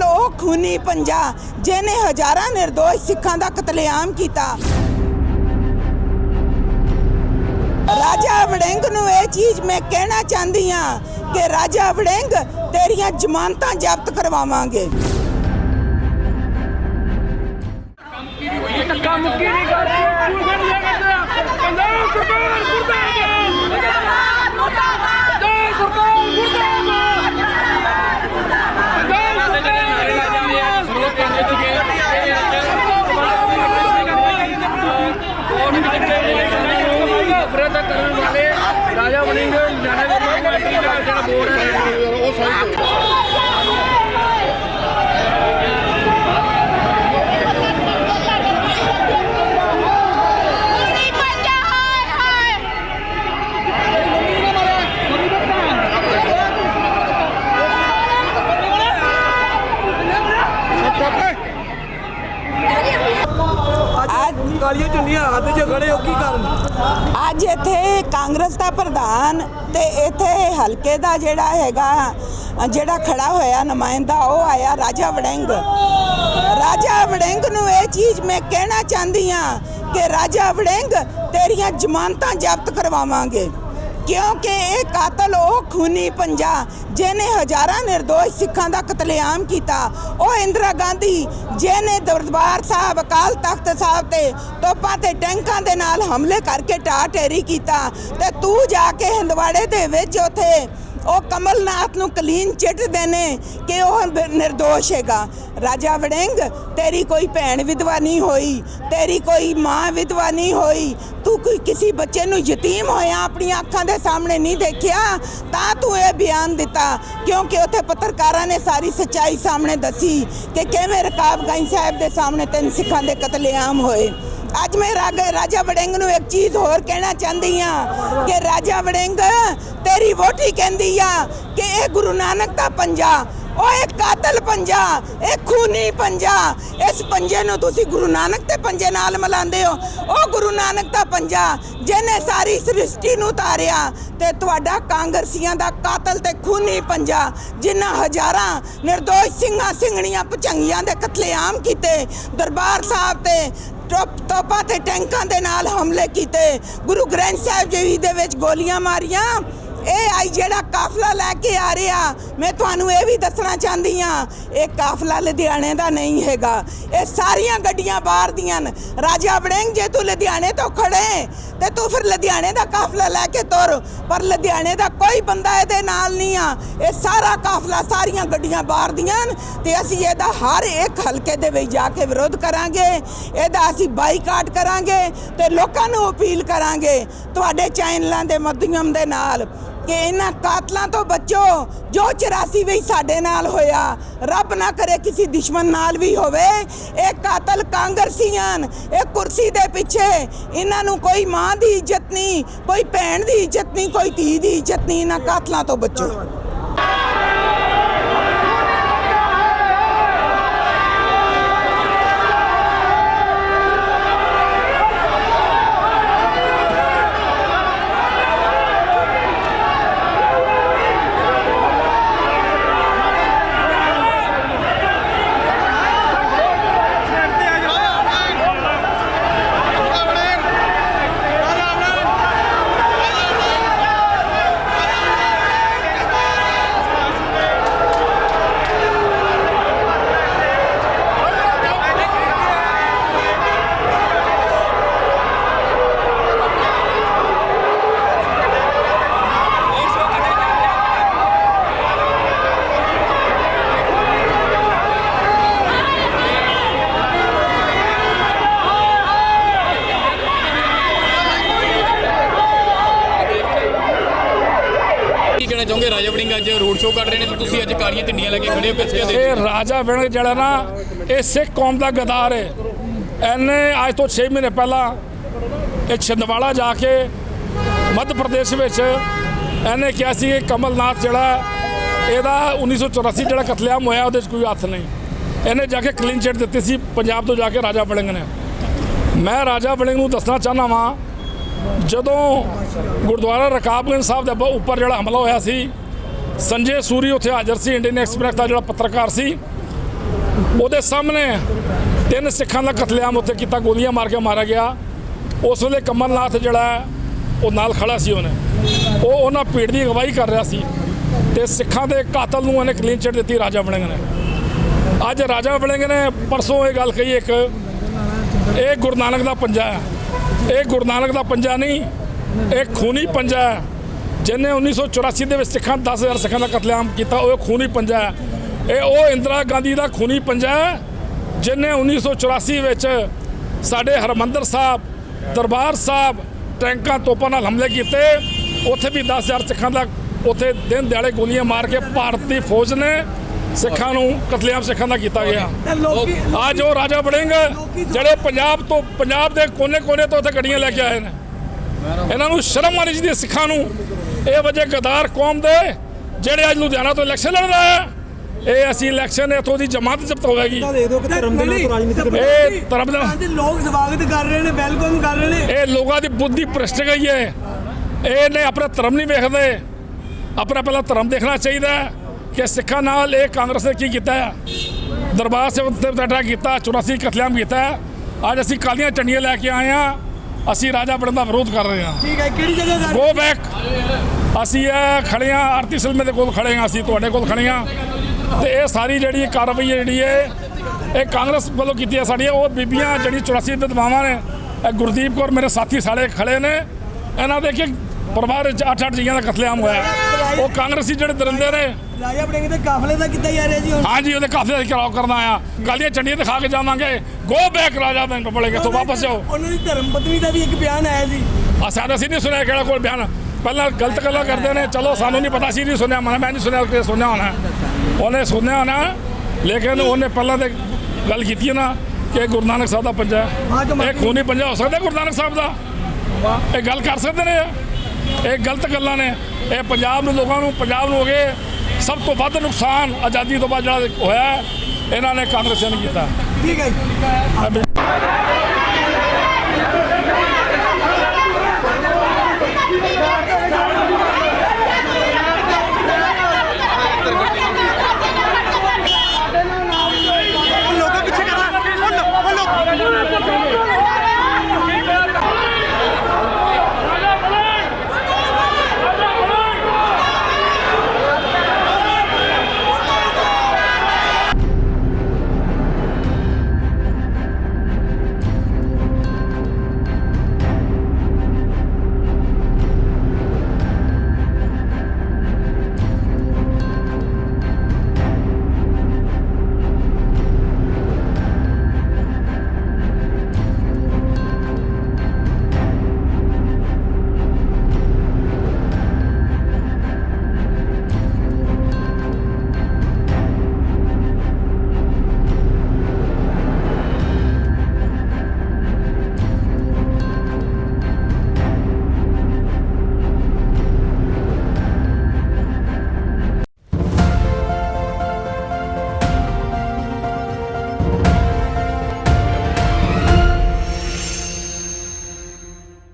ਕਾਤਲ ਉਹ ਖੂਨੀ ਪੰਜਾ ਜਿਹਨੇ ਹਜ਼ਾਰਾਂ ਨਿਰਦੋਸ਼ ਸਿੱਖਾਂ ਦਾ ਕਤਲੇਆਮ ਕੀਤਾ। ਰਾਜਾ ਵੜਿੰਗ ਨੂੰ ਇਹ ਚੀਜ਼ ਮੈਂ ਕਹਿਣਾ ਚਾਹੁੰਦੀ ਆ ਕਿ ਰਾਜਾ ਵੜਿੰਗ ਤੇਰੀਆਂ ਜ਼ਮਾਨਤਾਂ ਜ਼ਬਤ ਕਰਵਾਵਾਂਗੇ। ਧੱਕਾ ਮੁੱਕੀ ਨਹੀਂ ਕਰਦੇ ਪੂਰਨ ਨਹੀਂ ਕਰਦੇ ਪੰਜਾਬ ਸਰਕਾਰ ਮੁਰਦਾਬਾਦ ਜੈ ਸਰਕਾਰ ਮੁਰਦਾਬਾਦ ਪੰਜਾਬ ਸਰਕਾਰ ਨਫ਼ਰਤ ਕਰਨ ਵਾਲੇ ਰਾਜਾ ਵੜਿੰਗ ਜਾਣਾ ਪਾਰਟੀ ਦਾ ਜਿਹੜਾ ਬੋਰਡ ਹੈ ਉਹ ਸਹੀ ਨਹੀਂ ਪੰਜਾ ਹਾਏ ਹਾਏ ਅੱਜ ਕਾਲੀਆਂ ਝੰਡੀਆਂ ਹੱਥ 'ਚ ਖੜੇ ਹੋ ਕੀ ਕਰਨ? ਅੱਜ ਇੱਥੇ ਕਾਂਗਰਸ ਦਾ ਪ੍ਰਧਾਨ ਤੇ ਇੱਥੇ ਹਲਕੇ ਦਾ ਜਿਹੜਾ ਹੈਗਾ, ਜਿਹੜਾ ਖੜਾ ਹੋਇਆ ਨੁਮਾਇੰਦਾ, ਉਹ ਆਇਆ ਰਾਜਾ ਵੜਿੰਗ। ਰਾਜਾ ਵੜਿੰਗ ਨੂੰ ਇਹ ਚੀਜ਼ ਮੈਂ ਕਹਿਣਾ ਚਾਹੁੰਦੀ ਆ ਕਿ ਰਾਜਾ ਵੜਿੰਗ, ਤੇਰੀਆਂ ਜ਼ਮਾਨਤਾਂ ਜ਼ਬਤ ਕਰਵਾਵਾਂਗੇ। ਕਿਉਂਕਿ ਇਹ ਕਾਤਲ ਉਹ ਖੂਨੀ ਪੰਜਾ ਜਿਹਨੇ ਹਜ਼ਾਰਾਂ ਨਿਰਦੋਸ਼ ਸਿੱਖਾਂ ਦਾ ਕਤਲੇਆਮ ਕੀਤਾ। ਉਹ ਇੰਦਰਾ ਗਾਂਧੀ ਜਿਹਨੇ ਦਰਬਾਰ ਸਾਹਿਬ, ਅਕਾਲ ਤਖਤ ਸਾਹਿਬ ਤੇ ਤੋਪਾਂ ਤੇ ਟੈਂਕਾਂ ਦੇ ਨਾਲ ਹਮਲੇ ਕਰਕੇ ਢਾਹ ਢੇਰੀ ਕੀਤਾ ਤੇ ਤੂੰ ਜਾ ਕੇ ਹੰਦਵਾੜੇ ਦੇ ਵਿੱਚ ਉਥੇ ਉਹ ਕਮਲਨਾਥ ਨੂੰ ਕਲੀਨ ਚਿੱਟ ਦੇਣੇ ਕਿ ਉਹ ਬ- ਨਿਰਦੋਸ਼ ਹੈਗਾ। ਰਾਜਾ ਵੜਿੰਗ, ਤੇਰੀ ਕੋਈ ਭੈਣ ਵਿਧਵਾ ਨਹੀਂ ਹੋਈ, ਤੇਰੀ ਕੋਈ ਮਾਂ ਵਿਧਵਾ ਨਹੀਂ ਹੋਈ, ਤੂੰ ਕੋਈ ਕਿਸੇ ਬੱਚੇ ਨੂੰ ਯਤੀਮ ਹੋਇਆ, ਆਪਣੀਆਂ ਅੱਖਾਂ ਦੇ ਸਾਹਮਣੇ ਨਹੀਂ ਦੇਖਿਆ? ਤਾਂ ਤੂੰ ਇਹ ਬਿਆਨ ਦਿੱਤਾ, ਕਿਉਂਕਿ ਉੱਥੇ ਪੱਤਰਕਾਰਾਂ ਨੇ ਸਾਰੀ ਸੱਚਾਈ ਸਾਹਮਣੇ ਦੱਸੀ ਕਿ ਕਿਵੇਂ ਰਕਾਬ ਗਾਈ ਸਾਹਿਬ ਦੇ ਸਾਹਮਣੇ ਤਿੰਨ ਸਿੱਖਾਂ ਦੇ ਕਤਲੇਆਮ ਹੋਏ। ਅੱਜ ਮੈਂ ਰਾਜਾ ਵੜਿੰਗ ਨੂੰ ਇੱਕ ਚੀਜ਼ ਹੋਰ ਕਹਿਣਾ ਚਾਹੁੰਦੀ ਆ ਕਿ ਰਾਜਾ ਵੜਿੰਗ, ਤੇਰੀ ਵੋਟੀ ਕਹਿੰਦੀ ਆ ਕਿ ਇਹ ਗੁਰੂ ਨਾਨਕ ਦਾ ਪੰਜਾ, ਉਹ ਇਹ ਕਾਤਲ ਪੰਜਾ, ਇਹ ਖੂਨੀ ਪੰਜਾ, ਇਸ ਪੰਜੇ ਨੂੰ ਤੁਸੀਂ ਗੁਰੂ ਨਾਨਕ ਦੇ ਪੰਜੇ ਨਾਲ ਮਿਲਾਉਂਦੇ ਹੋ। ਉਹ ਗੁਰੂ ਨਾਨਕ ਦਾ ਪੰਜਾ ਜਿਹਨੇ ਸਾਰੀ ਸ੍ਰਿਸ਼ਟੀ ਨੂੰ ਤਾਰਿਆ ਤੇ ਤੁਹਾਡਾ ਕਾਂਗਰਸੀਆਂ ਦਾ ਕਾਤਲ ਤੇ ਖੂਨੀ ਪੰਜਾ, ਜਿਨ੍ਹਾਂ ਹਜ਼ਾਰਾਂ ਨਿਰਦੋਸ਼ ਸਿੰਘਾਂ ਸਿੰਘਣੀਆਂ ਭਚੰਗੀਆਂ ਦੇ ਕਤਲੇਆਮ ਕੀਤੇ ਦਰਬਾਰ ਸਾਹਿਬ ਤੇ ਤੋਪਾਂ ਤੇ ਟੈਂਕਾਂ ਦੇ ਨਾਲ ਹਮਲੇ ਕੀਤੇ। ਗੁਰੂ ਗ੍ਰੰਥ ਸਾਹਿਬ ਜੀ ਦੇ ਵਿੱਚ ਗੋਲੀਆਂ ਮਾਰੀਆਂ। ਇਹ ਆਈ ਜਿਹੜਾ ਕਾਫਲਾ ਲੈ ਕੇ ਆ ਰਿਹਾ, ਮੈਂ ਤੁਹਾਨੂੰ ਇਹ ਵੀ ਦੱਸਣਾ ਚਾਹੁੰਦੀ ਆ ਇਹ ਕਾਫਲਾ ਲੁਧਿਆਣੇ ਦਾ ਨਹੀਂ ਹੈਗਾ। ਇਹ ਸਾਰੀਆਂ ਗੱਡੀਆਂ ਬਾਹਰ ਦੀਆਂ ਨੇ। ਰਾਜਾ ਵੜਿੰਗ ਜੇ ਤੂੰ ਲੁਧਿਆਣੇ ਤੋਂ ਖੜੇ ਤੇ ਤੂੰ ਫਿਰ ਲੁਧਿਆਣੇ ਦਾ ਕਾਫਲਾ ਲੈ ਕੇ ਤੁਰ। ਪਰ ਲੁਧਿਆਣੇ ਦਾ ਕੋਈ ਬੰਦਾ ਇਹਦੇ ਨਾਲ ਨਹੀਂ ਆ। ਇਹ ਸਾਰਾ ਕਾਫਲਾ ਸਾਰੀਆਂ ਗੱਡੀਆਂ ਬਾਹਰ ਦੀਆਂ ਨੇ, ਤੇ ਅਸੀਂ ਇਹਦਾ ਹਰ ਇੱਕ ਹਲਕੇ ਦੇ ਵਿੱਚ ਜਾ ਕੇ ਵਿਰੋਧ ਕਰਾਂਗੇ। ਇਹਦਾ ਅਸੀਂ ਬਾਈਕਾਟ ਕਰਾਂਗੇ ਤੇ ਲੋਕਾਂ ਨੂੰ ਅਪੀਲ ਕਰਾਂਗੇ, ਤੁਹਾਡੇ ਚੈਨਲਾਂ ਦੇ ਮਾਧਿਅਮ ਦੇ ਨਾਲ। ਕਿ ਇਹਨਾਂ ਕਾਤਲਾਂ ਤੋਂ ਬਚੋ, ਜੋ 84 ਵਿੱਚ ਸਾਡੇ ਨਾਲ ਹੋਇਆ ਰੱਬ ਨਾ ਕਰੇ ਕਿਸੇ ਦੁਸ਼ਮਣ ਨਾਲ ਵੀ ਹੋਵੇ ਇਹ ਕਾਤਲ ਕਾਂਗਰਸੀਆਂ ਨੇ। ਇਹ ਕੁਰਸੀ ਦੇ ਪਿੱਛੇ ਇਹਨਾਂ ਨੂੰ ਕੋਈ ਮਾਂ ਦੀ ਇੱਜ਼ਤ ਨਹੀਂ, ਕੋਈ ਭੈਣ ਦੀ ਇੱਜ਼ਤ ਨਹੀਂ, ਕੋਈ ਧੀ ਦੀ ਇੱਜ਼ਤ ਨਹੀਂ, ਇਹਨਾਂ ਕਾਤਲਾਂ ਤੋਂ ਬਚੋ ਕੀ ਕਹਿਣਾ ਚਾਹੋਗੇ ਰਾਜਾ ਵੜਿੰਗ ਅੱਜ ਰੋਡ ਸ਼ੋਅ ਕਰ ਰਹੇ ਨੇ ਤੇ ਤੁਸੀਂ ਅੱਜ ਕਾਲੀਆਂ ਝੰਡੀਆਂ ਲੈ ਕੇ ਖੜੇ ਹੋ ਪਿੱਛੇ ਦੇ ਇਹ ਰਾਜਾ ਵਿਣਗ ਜਿਹੜਾ ਨਾ ਇਹ ਸਿੱਖ ਕੌਮ ਦਾ ਗਦਾਰ ਹੈ ਇਹਨੇ ਅੱਜ ਤੋਂ 6 ਮਹੀਨੇ ਪਹਿਲਾਂ ਇਹ ਛਿੰਦਵਾੜਾ ਜਾ ਕੇ ਮੱਧ ਪ੍ਰਦੇਸ਼ ਵਿੱਚ ਇਹਨੇ ਕਿਹਾ ਸੀ ਕਿ ਕਮਲਨਾਥ ਜਿਹੜਾ ਹੈ, ਇਹਦਾ 1984 ਜਿਹੜਾ ਕਤਲੇਆਮ ਹੋਇਆ ਉਹਦੇ 'ਚ ਕੋਈ ਹੱਥ ਨਹੀਂ। ਇਹਨੇ ਜਾ ਕੇ ਕਲੀਨ ਚਿੱਟ ਦਿੱਤੀ ਸੀ ਪੰਜਾਬ ਤੋਂ ਜਾ ਕੇ ਰਾਜਾ ਵੜਿੰਗ ਨੇ। ਮੈਂ ਰਾਜਾ ਵੜਿੰਗ ਨੂੰ ਦੱਸਣਾ ਚਾਹਨਾ ਵਾਂ ਜਦੋਂ ਗੁਰਦੁਆਰਾ ਰਕਾਬਗੰਜ ਸਾਹਿਬ ਦੇ ਉੱਪਰ ਜਿਹੜਾ ਹਮਲਾ ਹੋਇਆ ਸੀ ਸੰਜੇ ਸੂਰੀ ਉੱਥੇ ਹਾਜ਼ਰ ਸੀ ਇੰਡੀਅਨ ਐਕਸਪ੍ਰੈਸ ਦਾ ਜਿਹੜਾ ਪੱਤਰਕਾਰ ਸੀ। ਉਹਦੇ ਸਾਹਮਣੇ ਤਿੰਨ ਸਿੱਖਾਂ ਦਾ ਕਤਲੇਆਮ ਉੱਥੇ ਕੀਤਾ, ਗੋਲੀਆਂ ਮਾਰ ਕੇ ਮਾਰਿਆ ਗਿਆ। ਉਸ ਵੇਲੇ ਕਮਲਨਾਥ ਜਿਹੜਾ ਉਹ ਨਾਲ ਖੜਾ ਸੀ ਉਹਨੇ। ਉਹ ਉਹਨਾਂ ਭੀੜ ਦੀ ਅਗਵਾਈ ਕਰ ਰਿਹਾ ਸੀ ਤੇ ਸਿੱਖਾਂ ਦੇ ਕਾਤਲ ਨੂੰ ਉਹਨੇ ਕਲੀਨ ਚਿਟ ਦਿੱਤੀ, ਰਾਜਾ ਵੜਿੰਗ ਨੇ। ਅੱਜ ਰਾਜਾ ਵੜਿੰਗ ਨੇ ਪਰਸੋਂ ਇਹ ਗੱਲ ਕਹੀ ਇੱਕ, ਇਹ ਗੁਰੂ ਨਾਨਕ ਦਾ ਪੰਜਾ ਹੈ। ਇਹ ਗੁਰੂ ਨਾਨਕ ਦਾ ਪੰਜਾ ਨਹੀਂ, ਇਹ ਖੂਨੀ ਪੰਜਾ ਹੈ। ਜਿਹਨੇ 1984 ਦੇ ਵਿੱਚ ਸਿੱਖਾਂ 10000 ਸਿੱਖਾਂ ਦਾ ਕਤਲੇਆਮ ਕੀਤਾ ਉਹ ਖੂਨੀ ਪੰਜਾ ਹੈ। ਇਹ ਉਹ ਇੰਦਰਾ ਗਾਂਧੀ ਦਾ ਖੂਨੀ ਪੰਜਾ ਹੈ ਜਿਹਨੇ 1984 ਵਿੱਚ ਸਾਡੇ ਹਰਮੰਦਰ ਸਾਹਿਬ ਦਰਬਾਰ ਸਾਹਿਬ ਟੈਂਕਾਂ ਤੋਪਾਂ ਨਾਲ ਹਮਲੇ ਕੀਤੇ। ਉੱਥੇ ਵੀ 10000 ਸਿੱਖਾਂ ਦਾ ਉੱਥੇ ਦਿਨ ਦਿਹਾੜੇ ਗੋਲੀਆਂ ਮਾਰ ਕੇ ਭਾਰਤੀ ਫੌਜ ਨੇ ਸਿੱਖਾਂ ਨੂੰ ਕਤਲੇਆਮ ਸਿੱਖਾਂ ਦਾ ਕੀਤਾ ਗਿਆ। ਅੱਜ ਉਹ ਰਾਜਾ ਵੜਿੰਗ ਜਿਹੜੇ ਪੰਜਾਬ ਤੋਂ ਪੰਜਾਬ ਦੇ ਕੋਨੇ-ਕੋਨੇ ਤੋਂ ਉੱਥੇ ਗੱਡੀਆਂ ਲੈ ਕੇ ਆਏ ਨੇ। ਇਹਨਾਂ ਨੂੰ ਸ਼ਰਮ ਆਉਣੀ ਚਾਹੀਦੀ ਸਿੱਖਾਂ ਨੂੰ। ਇਹ ਵਜੇ ਗਦਾਰ ਕੌਮ ਦੇ ਜਿਹੜੇ ਅੱਜ ਲੁਧਿਆਣਾ ਤੋਂ ਇਲੈਕਸ਼ਨ ਲੜ ਰਹੇ ਆ ਇਹ ਅਸੀਂ ਇਲੈਕਸ਼ਨ ਇੱਥੋਂ ਦੀ ਜਮਾਤ ਜ਼ਬਤ ਹੋਵੇਗੀ ਇਹ ਧਰਮ ਦੇ- ਅੱਜ ਲੋਕ ਸਵਾਗਤ ਕਰ ਰਹੇ ਨੇ ਵੈਲਕਮ ਕਰ ਰਹੇ ਨੇ। ਇਹ ਲੋਕਾਂ ਦੀ ਬੁੱਧੀ ਭ੍ਰਿਸ਼ਟ ਗਈ ਹੈ। ਇਹ ਨੇ ਆਪਣਾ ਧਰਮ ਨਹੀਂ ਵੇਖਦੇ। ਆਪਣਾ ਪਹਿਲਾਂ ਧਰਮ ਦੇਖਣਾ ਚਾਹੀਦਾ ਹੈ ਕਿ ਸਿੱਖਾਂ ਨਾਲ ਇਹ ਕਾਂਗਰਸ ਨੇ ਕੀ ਕੀਤਾ ਹੈ। ਦਰਬਾਰ ਸਾਹਿਬ ਤੇ ਅਟੈਕ ਕੀਤਾ 84 ਕਤਲੇਆਮ ਕੀਤਾ ਹੈ। ਅੱਜ ਅਸੀਂ ਕਾਲੀਆਂ ਝੰਡੀਆਂ ਲੈ ਕੇ ਆਏ ਆ ਅਸੀਂ ਰਾਜਾ ਬਣਨ ਦਾ ਵਿਰੋਧ ਕਰ ਰਹੇ ਹਾਂ। ਠੀਕ ਹੈ ਕਿਹੜੀ ਜਗ੍ਹਾ ਕਰ ਗੋ ਬੈਕ ਅਸੀਂ ਇਹ ਖੜੇ ਹਾਂ ਆਰਤੀ ਸਲਮੇ ਦੇ ਕੋਲ ਖੜੇ ਹਾਂ ਅਸੀਂ ਤੁਹਾਡੇ ਕੋਲ ਖੜੇ ਹਾਂ। ਤੇ ਇਹ ਸਾਰੀ ਜਿਹੜੀ ਕਾਰਵਾਈ ਹੈ ਜਿਹੜੀ ਹੈ ਇਹ ਕਾਂਗਰਸ ਵੱਲੋਂ ਕੀਤੀ ਹੈ ਸਾਡੀਆਂ ਉਹ ਬੀਬੀਆਂ ਜਿਹੜੀ 84 ਵਿਧਵਾਵਾਂ ਨੇ ਇਹ ਗੁਰਦੀਪ ਕੌਰ ਮੇਰੇ ਸਾਥੀ ਸਾਲੇ ਖੜੇ ਨੇ। ਇਹਨਾਂ ਦੇ ਕਿ ਪਰਿਵਾਰ ਵਿੱਚ 8-8 ਜੀਆਂ ਦਾ ਕਤਲੇਆਮ ਹੋਇਆ ਉਹ ਕਾਂਗਰਸੀ ਜਿਹੜੇ ਦਰਿੰਦੇ ਨੇ। ਰਾਜਾ ਬੜਿੰਗ ਦੇ ਕਾਫਲੇ ਦਾ ਕਿੱਦਾਂ ਜਾ ਰਿਹਾ ਜੀ ਹੁਣ? ਹਾਂਜੀ ਉਹਦੇ ਕਾਫਲੇ ਦਾ ਘਿਰਾਓ ਕਰਨਾ ਆ ਕਾਲੀਆਂ ਝੰਡੀਆਂ ਦਿਖਾ ਕੇ ਜਾਵਾਂਗੇ। ਗੋ ਬੈਕ ਰਾਜਾ ਬੈਂਕ ਬੜੇਗੇ ਤੋਂ ਵਾਪਸ ਜਾਓ। ਉਹਨਾਂ ਦੀ ਧਰਮ ਪਤਨੀ ਦਾ ਵੀ ਇੱਕ ਬਿਆਨ ਆਇਆ ਸੀ ਆ ਸਾਡਾ ਅਸੀਂ ਨਹੀਂ ਸੁਣਿਆ ਕਿਹੜਾ ਕੋਈ ਬਿਆਨ। ਪਹਿਲਾਂ ਗਲਤ ਗੱਲਾਂ ਕਰਦੇ ਨੇ। ਚਲੋ ਸਾਨੂੰ ਨਹੀਂ ਪਤਾ ਸੀ ਨਹੀਂ ਸੁਣਿਆ। ਮੈਂ ਨਹੀਂ ਸੁਣਿਆ ਕਿ ਸੁਣਿਆ ਹੋਣਾ। ਉਹਨੇ ਸੁਣਿਆ ਹੋਣਾ ਲੇਕਿਨ ਉਹਨੇ ਪਹਿਲਾਂ ਤੇ ਗੱਲ ਕੀਤੀ ਹੈ ਨਾ ਕਿ ਗੁਰੂ ਨਾਨਕ ਸਾਹਿਬ ਦਾ ਪੰਜਾ ਇਹ ਖੂਨੀ ਪੰਜਾ ਹੋ ਸਕਦਾ ਗੁਰੂ ਨਾਨਕ ਸਾਹਿਬ ਦਾ? ਇਹ ਗੱਲ ਕਰ ਸਕਦੇ ਨੇ ਇਹ? ਗਲਤ ਗੱਲਾਂ ਨੇ ਇਹ ਪੰਜਾਬ ਨੂੰ ਲੋਕਾਂ ਨੂੰ ਪੰਜਾਬ ਨੂੰ ਹੋ ਗਏ ਸਭ ਤੋਂ ਵੱਧ ਨੁਕਸਾਨ ਆਜ਼ਾਦੀ ਤੋਂ ਬਾਅਦ ਜਿਹੜਾ ਹੋਇਆ ਇਹਨਾਂ ਨੇ ਕਾਂਗਰਸੀਆਂ ਨੇ ਕੀਤਾ ਠੀਕ ਹੈ।